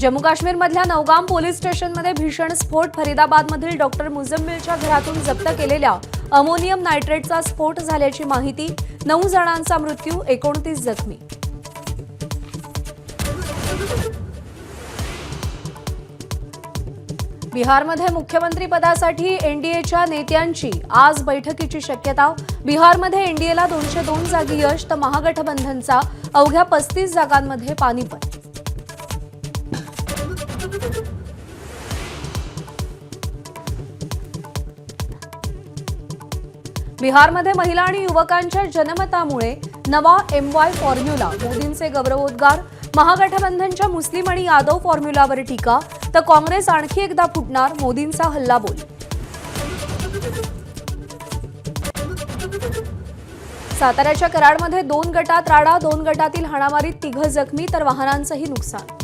जम्मू काश्मीरमधल्या नौगाम पोलीस स्टेशनमध्ये भीषण स्फोट. फरीदाबादमधील डॉक्टर मुजम्मिलच्या घरातून जप्त केलेल्या अमोनियम नायट्रेटचा स्फोट झाल्याची माहिती. नऊ जणांचा मृत्यू एकोणतीस जखमी. बिहारमध्ये मुख्यमंत्री पदासाठी एनडीएच्या नेत्यांची आज बैठकीची शक्यता. बिहारमध्ये एनडीएला दोनशे दोन जागी यश तर महागठबंधनचा अवघ्या पस्तीस जागांमध्ये पानिपत. बिहारमध्ये महिला आणि युवकांच्या जनमतामुळे नवा एम वाय फॉर्म्युला मोदींचे गौरवोद्गार महागठबंधनच्या मुस्लिम आणि यादव फॉर्म्युलावर टीका तर काँग्रेस आणखी एकदा फुटणार मोदींचा हल्लाबोल. साताऱ्याच्या कराडमध्ये दोन गटात राडा दोन गटातील हाणामारीत तिघं जखमी तर वाहनांचंही नुकसान.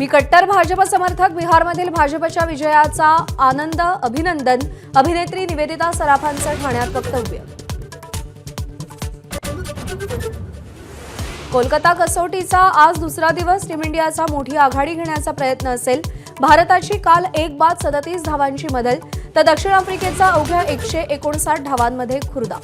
मी कट्टर भाजप समर्थक बिहारमधील भाजपच्या विजयाचा आनंद अभिनंदन अभिनेत्री निवेदिता सराफांचं ठाण्यात वक्तव्य. कोलकाता कसोटीचा आज दुसरा दिवस टीम इंडियाचा मोठी आघाडी घेण्याचा प्रयत्न असेल. भारताची काल एक बाद सदतीस धावांची मदल तर दक्षिण आफ्रिकेचा अवघ्या एकशे एकोणसाठ धावांमध्ये खुर्दा.